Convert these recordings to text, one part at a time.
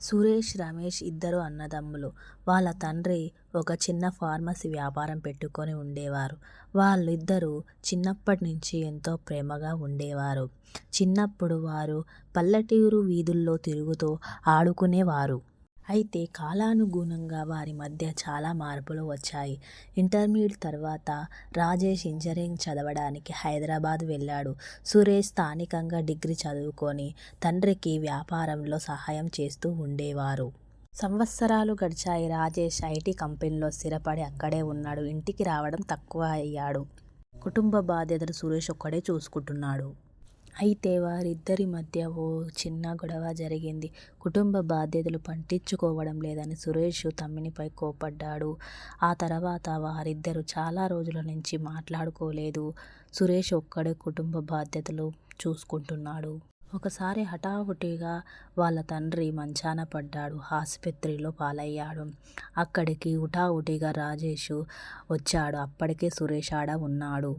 సురేష్, రమేష్ ఇద్దరు అన్నదమ్ములు. వాళ్ళ తండ్రి ఒక చిన్న ఫార్మసీ వ్యాపారం పెట్టుకొని ఉండేవారు. వాళ్ళిద్దరూ చిన్నప్పట్నుంచీ ఎంతో ప్రేమగా ఉండేవారు. చిన్నప్పుడు వారు పల్లెటూరు వీధుల్లో తిరుగుతూ ఆడుకునేవారు. అయితే కాలానుగుణంగా వారి మధ్య చాలా మార్పులు వచ్చాయి. ఇంటర్మీడియట్ తర్వాత రాజేష్ ఇంజనీరింగ్ చదవడానికి హైదరాబాద్ వెళ్ళాడు. సురేష్ స్థానికంగా డిగ్రీ చదువుకొని తండ్రికి వ్యాపారంలో సహాయం చేస్తూ ఉండేవారు. సంవత్సరాలు గడిచాయి. రాజేష్ ఐటీ కంపెనీలో స్థిరపడి అక్కడే ఉన్నాడు. ఇంటికి రావడం తక్కువ అయ్యాడు. కుటుంబ బాధ్యతలు సురేష్ ఒక్కడే చూసుకుంటున్నాడు. అయితే వారిద్దరి మధ్య ఓ చిన్న గొడవ జరిగింది. కుటుంబ బాధ్యతలు పట్టించుకోవడం లేదని సురేష్ తమ్మినిపై కోప్పడ్డాడు. ఆ తర్వాత వారిద్దరూ చాలా రోజుల నుంచి మాట్లాడుకోలేదు. సురేష్ ఒక్కడే కుటుంబ బాధ్యతలు చూసుకుంటున్నాడు. ఒకసారి హఠాహుటిగా వాళ్ళ తండ్రి మంచాన పడ్డాడు. ఆసుపత్రిలో పాలయ్యాడు. అక్కడికి హుటాహుటిగా రాజేష్ వచ్చాడు. అప్పటికే సురేష్ ఆడ ఉన్నాడు.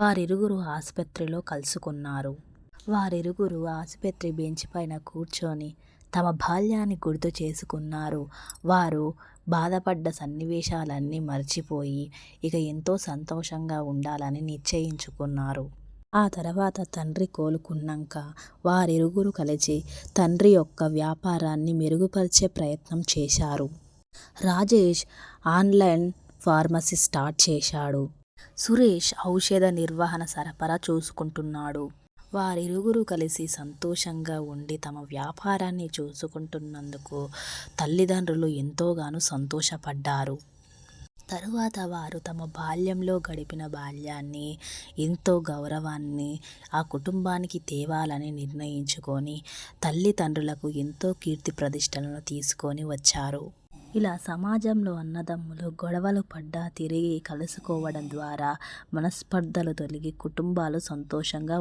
వారిరుగురు ఆసుపత్రిలో కలుసుకున్నారు. వారిరుగురు ఆసుపత్రి బెంచ్ పైన కూర్చొని తమ బాల్యాన్ని గుర్తు చేసుకున్నారు. వారు బాధపడ్డ సన్నివేశాలన్నీ మర్చిపోయి ఇక ఎంతో సంతోషంగా ఉండాలని నిశ్చయించుకున్నారు. ఆ తర్వాత తండ్రి కోలుకున్నాక వారిరుగురు కలిసి తండ్రి యొక్క వ్యాపారాన్ని మెరుగుపరిచే ప్రయత్నం చేశారు. రాజేష్ ఆన్లైన్ ఫార్మసీ స్టార్ట్ చేశాడు. సురేష్ ఔషధ నిర్వహణ సరఫరా చూసుకుంటున్నాడు. వారిరుగురు కలిసి సంతోషంగా ఉండి తమ వ్యాపారాన్ని చూసుకుంటున్నందుకు తల్లిదండ్రులు ఎంతోగాను సంతోషపడ్డారు. తరువాత వారు తమ బాల్యంలో గడిపిన బాల్యాన్ని, ఎంతో గౌరవాన్ని ఆ కుటుంబానికి తేవాలని నిర్ణయించుకొని తల్లిదండ్రులకు ఎంతో కీర్తి ప్రతిష్టలను తీసుకొని వచ్చారు. ఇలా సమాజంలో అన్నదమ్ములు గొడవలు పడ్డా తిరిగి కలుసుకోవడం ద్వారా మనస్పర్ధలు తొలగి కుటుంబాలు సంతోషంగా